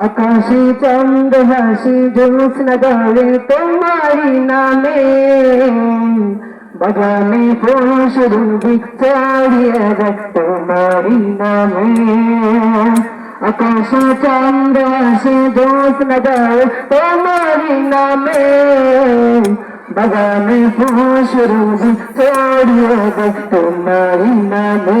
আকাশে চন্দ হাসি জ্যোৎস্না গায়ে তোমারি নামে। বাগানে ফুলসুরুন ছড়িয়ে দেয় তোমারি নামে। আকাশে চন্দ হাসি জ্যোৎস্না গায়ে তোমারি নামে। বাগানে ফুলসুরুন ছড়িয়ে দেয় তোমারি নামে।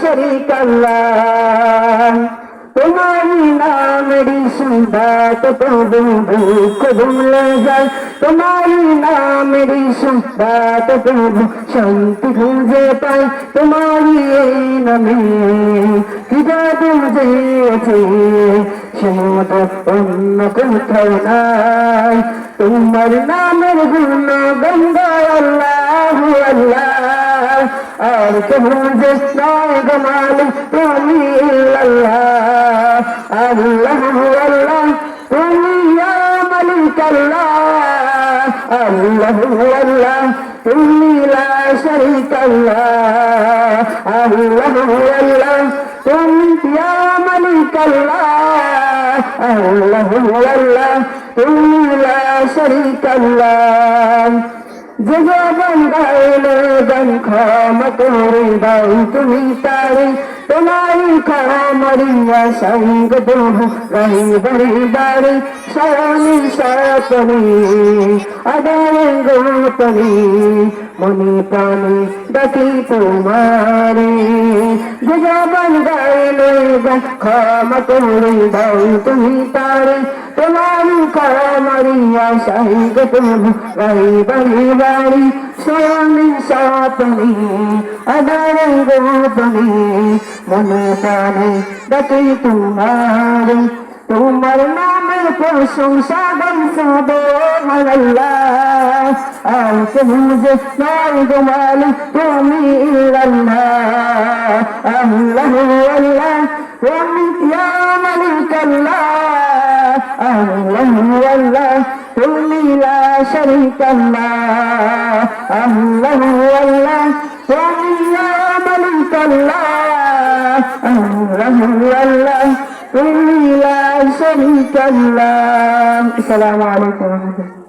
শরীক তোমারি প্রভু দুঃখ ভুলে যায়। তোমারি নামেরি সুন্দর প্রভু শান্তি খুঁজে পায়। তোমারি এই নামে কি জাদু যেছে সমুদ্র অন্য কোথাও নাই। তোমার নামের গুণ গঙ্গায় আল্লাহ আল্লাহ। আর কেউ যে নয় গমাল তুমি আল্লাহ আল্লাহ আল্লাহ, তুমি মালিক আল্লাহ আল্লাহ আল্লাহ, তুমি লা শরীক আল্লাহ আল্লাহ তুমি ইয়া মালিক আল্লাহ আল্লাহ তুমি লা যে জবান গাইলে গান ক্ষমা করে দাও তুমি তারে তোমারি ক্ষমরিয়া সঙ্গ দেব রহি বরি বারে সরণি সপনি আদায় গোপনি মনি প্রাণী ডাকি তোমারে যে জবান গাইলে গান ক্ষমা দাও তুমি তারে তোমারি ক্ষমরিয়া সঙ্গ দেব রহি বরি বারে সরণি সপনি আদায় গোপনি মনে প্রাণে ডাকি তোমার তোমার নামের প্রশংসা গান সবে আল্লাহ আর মুঝে নাই গোমাল তুমি আল্লাহ আল্লাহ আল্লাহ তুমি ইয়া মালিক আল্লাহ আল্লাহ আল্লাহ তুমি আল্লাহ আল্লাহ আল্লাহ তুমি ইয়া মালিক আল্লাহ আল্লাহ আল্লাহ তুমি লা শরীক আল্লাহ আসসালামু আলাইকুম ওয়া রাহমাতুল্লাহ